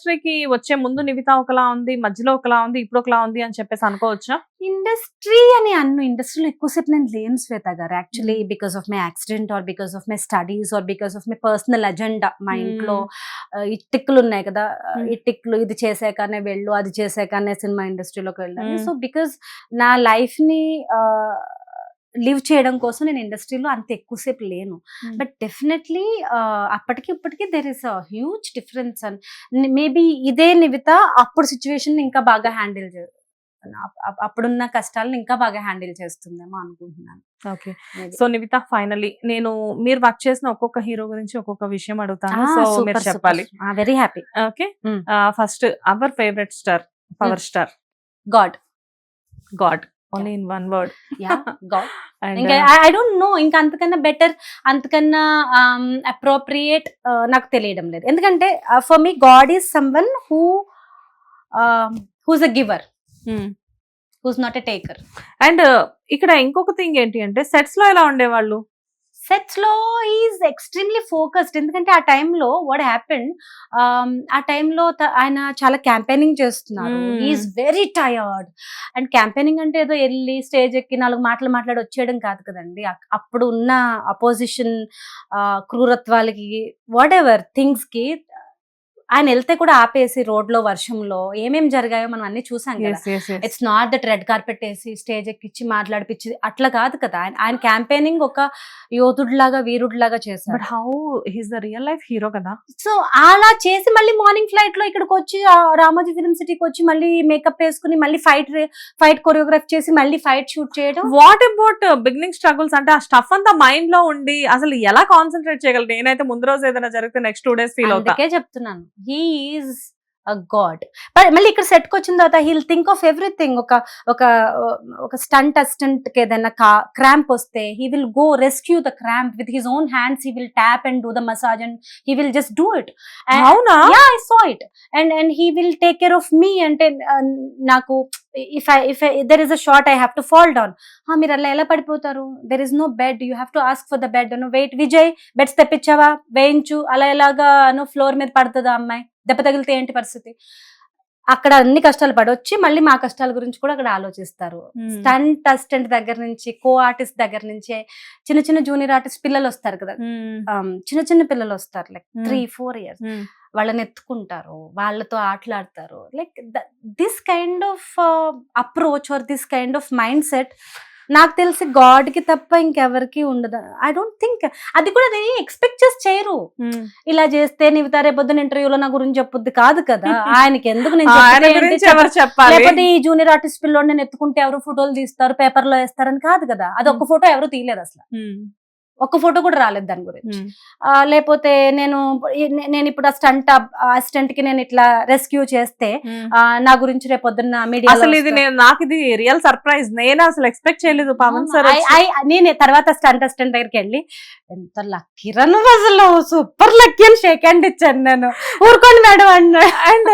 ఇండస్ట్రీకి వచ్చే ముందు నివిత ఒకలా ఉంది మధ్యలో ఒకలా ఉంది ఇప్పుడు ఒకలా ఉంది అని చెప్పేసి అనుకోవచ్చా? ఇండస్ట్రీ అని అన్ను. ఇండస్ట్రీలో ఎక్కువసేపు నేను లేను శ్వేత గారు. Actually because of my accident or because of my studies or because of my personal agenda మా ఇంట్లో ఈ ఉన్నాయి కదా. ఈ ఇది చేసాకనే వెళ్ళు అది చేసాకనే సినిమా ఇండస్ట్రీలోకి Hmm. సో బికాస్ నా లైఫ్ని లివ్ చేయడం కోసం నేను ఇండస్ట్రీలో అంత ఎక్కువసేపు లేను Hmm. బట్ డెఫినెట్లీ అప్పటికి ఇప్పటికి there is a huge difference and maybe ఇదే నివిత అప్పుడు సిచ్యువేషన్ ఇంకా బాగా హ్యాండిల్ అప్పుడున్న కష్టాలను ఇంకా బాగా హ్యాండిల్ చేస్తుందేమో అనుకుంటున్నాను ఓకే. సో నివిత ఫైనలీ నేను మీరు వర్క్ చేసిన ఒక్కొక్క హీరో గురించి ఒక్కొక్క విషయం అడుగుతాను సో మీరు. చెప్పాలి very happy. Okay. First our favourite star power star God. God only in one word ఇంకా ఐ డోంట్ నో ఇంకా అంతకన్నా బెటర్ అంతకన్నా అప్రోప్రియేట్ నాకు తెలియడం లేదు. ఎందుకంటే for me god is someone who who's a giver who's not a taker and ఇక్కడ ఇంకొక థింగ్ ఏంటి అంటే సెట్స్లో ఎలా ఉండేవాళ్ళు? సెట్స్లో ఈజ్ ఎక్స్ట్రీమ్లీ ఫోకస్డ్ ఎందుకంటే ఆ టైంలో వాట్ హ్యాపెన్ ఆ టైంలో ఆయన చాలా క్యాంపెయినింగ్ చేస్తున్నారు. Is very tired and campaigning అంటే ఏదో వెళ్ళి స్టేజ్ ఎక్కి నాలుగు మాటలు మాట్లాడి వచ్చేయడం కాదు కదండి. అప్పుడు ఉన్న అపోజిషన్ క్రూరత్వాలకి వాట్ ఎవర్ థింగ్స్కి ఆయన వెళ్తే కూడా ఆపేసి రోడ్లో వర్షంలో ఏమేం జరిగాయో మనం అన్ని చూసాం కదా. It's not that red carpet వేసి స్టేజ్ ఎక్కిచ్చి మాట్లాడిపించి అట్లా కాదు కదా. ఆయన ఆయన క్యాంపెయినింగ్ ఒక యోధుడిలాగా వీరుడిలాగా బట్ చేశారు how he's the real life hero కదా. సో అలా చేసి మళ్ళీ మార్నింగ్ ఫ్లైట్లో ఇక్కడికి వచ్చి రామోజీ ఫిల్మ్ సిటీకి వచ్చి మళ్ళీ మేకప్ వేసుకుని మళ్ళీ ఫైట్ ఫైట్ కొరియోగ్రాఫ్ చేసి మళ్ళీ ఫైట్ షూట్ చేయడం. వాట్ అబౌట్ బిగినింగ్ స్ట్రగుల్స్ అంటే ఆ స్టఫ్ అంతా మైండ్లో ఉండి అసలు ఎలా కాన్సన్ట్రేట్ చేయగలరు నేనైతే ముందు రోజు ఏదైనా జరిగితే నెక్స్ట్ టూ డేస్ ఫీల్ అవుతా. చెప్తున్నాను. హీఈస్ అ గాడ్ మళ్ళీ ఇక్కడ సెట్కి వచ్చిన తర్వాత హీల్ థింక్ ఆఫ్ ఎవ్రీథింగ్ ఒక ఒక ఒక స్టంట్ అసిస్టెంట్కి ఏదైనా క్రాంప్ వస్తే he will go rescue the cramp with his own hands he will tap and do the massage and he will just do it అవునా? Yeah I saw it and and he will take care of me అంటే నాకు if I if there is a short I have to fall down మీరు అలా ఎలా పడిపోతారు? There is no bed you have to ask for the bed no wait Vijay beds తెప్పించావా? వేయించు. అలా ఎలాగా no floor మీద పడుతుందా అమ్మాయి? దెబ్బ తగిలితే ఏంటి పరిస్థితి? అక్కడ అన్ని కష్టాలు పడొచ్చి మళ్ళీ మా కష్టాల గురించి కూడా అక్కడ ఆలోచిస్తారు. స్టంట్ అసిస్టెంట్ దగ్గర నుంచి కో ఆర్టిస్ట్ దగ్గర నుంచి చిన్న చిన్న జూనియర్ ఆర్టిస్ట్ పిల్లలు వస్తారు కదా. చిన్న చిన్న పిల్లలు వస్తారు. లైక్. Three four years. వాళ్ళని ఎత్తుకుంటారు. వాళ్ళతో ఆటలాడతారు. Like this kind of approach or this kind of mindset నాకు తెలిసి గాడ్కి తప్ప ఇంకెవరికి ఉండదు. ఐ డోంట్ థింక్ అది కూడా అది ఎక్స్పెక్ట్ చేసి చేయరు. ఇలా చేస్తే నీవు రేపొద్దున ఇంటర్వ్యూలో నా గురించి చెప్పొద్ది కాదు కదా. ఆయనకి ఎందుకు నేను ఈ జూనియర్ ఆర్టిస్ట్ పిల్లోడు నేను ఎత్తుకుంటే ఎవరు ఫోటోలు తీస్తారు పేపర్లో వేస్తారని కాదు కదా. అది ఒక్క ఫోటో ఎవరు తీయలేదు అసలు. ఒక్క ఫోటో కూడా రాలేదు దాని గురించి. లేకపోతే నేను నేను ఇప్పుడు ఆ స్టంట్ అసిస్టెంట్కి నేను ఇట్లా రెస్క్యూ చేస్తే నా గురించి రేపు పొద్దున్న మీడియా అసలు ఇది నేను నాకు ఇది రియల్ సర్ప్రైజ్ నేను అసలు ఎక్స్పెక్ట్ చేయలేదు పవన్ సార్ నేను తర్వాత స్టంట్ అసిస్టెంట్ దగ్గరికి వెళ్ళి ఎంత లక్కీ రన్ అసలు సూపర్ లక్కీ అని షేక్ హ్యాండ్ ఇచ్చాను నేను. ఊరుకోండి మేడం అన్న. And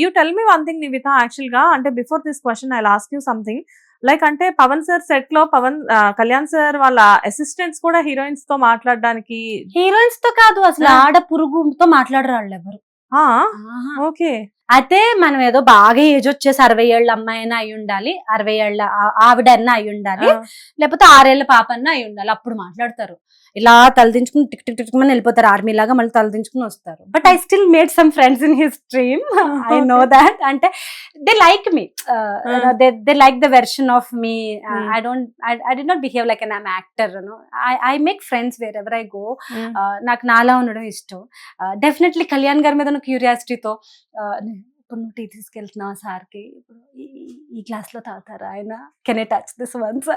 you tell me one thing Nivitha యాక్చువల్గా అంటే before this question I lost you something like అంటే పవన్ సార్ సెట్లో పవన్ కళ్యాణ్ సార్ వాళ్ళ అసిస్టెంట్స్ కూడా హీరోయిన్స్తో మాట్లాడడానికి హీరోయిన్స్తో కాదు అసలు. ఆడ పురుగుతో మాట్లాడరు వాళ్ళు ఎవరు ఓకే. అయితే మనం ఏదో బాగా ఏజ్ వచ్చేసి అరవై ఏళ్ళ అమ్మాయి అయినా అయి ఉండాలి అరవై ఏళ్ళ ఆ- ఆవిడ అన్న అయి ఉండాలి లేకపోతే ఆరేళ్ళ పాప అన్న అయి ఉండాలి. అప్పుడు మాట్లాడతారు. ఇలా తలదించుకుని టిక్ టిక్ టిక్ అని వెళ్ళిపోతారు. ఆర్మీ లాగా మళ్ళీ తలదించుకుని వస్తారు. But I still made some friends in his stream I know that అంటే they like me they like the version of me. I don't I did not behave like an I'm actor I make friends wherever I go నాకు నాలా ఉండడం ఇష్టం. Definitely Kalyan గారి మీద క్యూరియాసిటీతో ఇప్పుడు నువ్వు tea తీసుకెళ్తున్నావు సార్కి? ఇప్పుడు ఈ- ఈ- ఈ గ్లాస్లో తాగుతారా ఆయన? Can I touch this once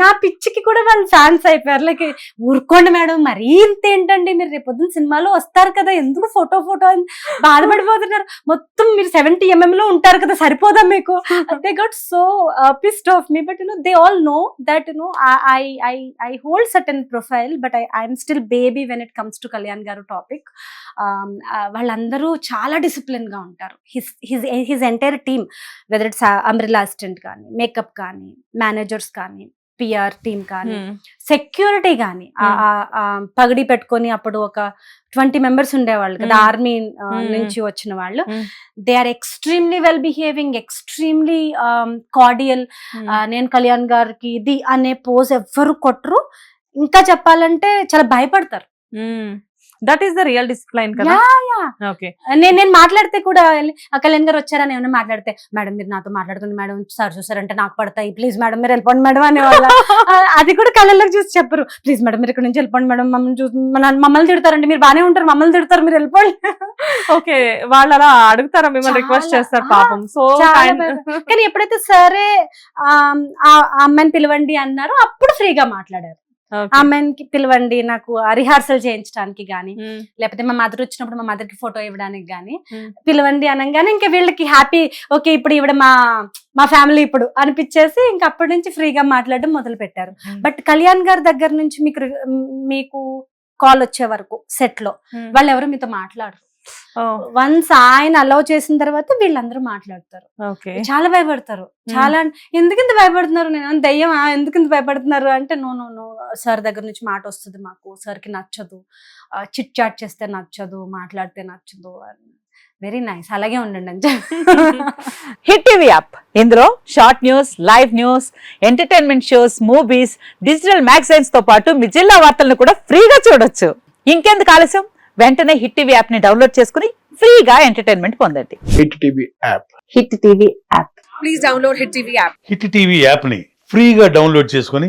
నా పిచ్చికి కూడా వాళ్ళు ఫ్యాన్స్ అయిపోయారు. లైక్ ఊరుకోండి మేడం మరీ ఇంత ఏంటండి? మీరు రేపు పొద్దున్న సినిమాలో వస్తారు కదా ఎందుకు ఫోటో ఫోటో అని బాధపడిపోతున్నారు? మొత్తం మీరు సెవెంటీ ఎంఎం లో ఉంటారు కదా సరిపోదా మీకు? They got so pissed off me but you know they all know that you know I I I hold certain profile but I I'm still baby when it comes to Kalyan గారు topic వాళ్ళందరూ చాలా discipline గా ఉంటారు his his his entire team whether it's umbrella assistant కానీ makeup కానీ managers కానీ PR team కానీ Hmm. Security కానీ Hmm. పగడి పెట్టుకొని అప్పుడు ఒక ట్వంటీ మెంబర్స్ ఉండేవాళ్ళు కదా Hmm. Army Hmm. నుంచి వచ్చిన వాళ్ళు Hmm. They are extremely well behaving extremely cordial Hmm. నేను కళ్యాణ్ గారికి ఇది అనే పోజ్ ఎవ్వరు కొట్టరు ఇంకా చెప్పాలంటే చాలా భయపడతారు that is the real discipline కదా? ఓకే నేను నేను మాట్లాడితే కూడా కళ్యాణ్ గారు వచ్చారని ఏమైనా మాట్లాడితే మేడం మీరు నాతో మాట్లాడుకుని మేడం సార్ చూసారంటే నాకు పడతాయి ప్లీజ్ మేడం మీరు వెళ్ళిపోండి మేడం అనేవాళ్ళ. అది కూడా కళ్ళలోకి చూసి చెప్పరు. ప్లీజ్ మేడం మీరు ఇక్కడ నుంచి వెళ్ళిపోండి మేడం మమ్మల్ని చూసి మమ్మల్ని తిడతారండి మీరు బానే ఉంటారు మమ్మల్ని తిడతారు మీరు వెళ్ళిపోండి. ఓకే వాళ్ళు అలా అడుగుతారా మిమ్మల్ని రిక్వెస్ట్ చేస్తారు పాపం. సో కానీ ఎప్పుడైతే సరే ఆ అమ్మాయిని పిలవండి అన్నారో అప్పుడు ఫ్రీగా మాట్లాడారు. ఆ అమ్మాయికి పిలవండి నాకు రిహార్సల్ చేయించడానికి గానీ లేకపోతే మా మదర్ వచ్చినప్పుడు మా మదర్కి ఫోటో ఇవ్వడానికి గానీ Hmm. పిలవండి అనగానే ఇంకా వీళ్ళకి హ్యాపీ ఓకే ఇప్పుడు ఇవిడ మా మా ఫ్యామిలీ ఇప్పుడు అనిపించేసి ఇంకా అప్పటి నుంచి ఫ్రీగా మాట్లాడడం మొదలు పెట్టారు బట్ కళ్యాణ్ గారి దగ్గర నుంచి మీకు మీకు కాల్ వచ్చే వరకు సెట్లో వాళ్ళు ఎవరు మీతో మాట్లాడరు. వన్స్ ఆయన అలౌ చేసిన తర్వాత వీళ్ళందరూ మాట్లాడతారు. చాలా భయపడతారు. చాలా ఎందుకు ఇంత భయపడుతున్నారు? నేను ఏమన్నా దయ్యమా? ఎందుకు ఇంత భయపడుతున్నారు? అంటే నో నో నో. సార్ దగ్గర నుంచి మాట వస్తుంది మాకు. సార్కి నచ్చదు చిట్ చాట్ చేస్తే నచ్చదు మాట్లాడితే నచ్చదు వెరీ నైస్ అలాగే ఉండండి అని చెప్పి. Hit TV app. ఇందులో short news live news entertainment shows movies digital మ్యాగజైన్స్తో పాటు మీ జిల్లా వార్తలను కూడా ఫ్రీగా చూడొచ్చు. ఇంకెందుకు ఆలస్యం? వెంటనే హిట్ టీవీ యాప్ని డౌన్లోడ్ చేసుకుని ఫ్రీగా ఎంటర్టైన్మెంట్ పొందండి. Hit TV app. Hit TV app. Please download Hit TV app. Hit TV యాప్ని ఫ్రీగా డౌన్లోడ్ చేసుకొని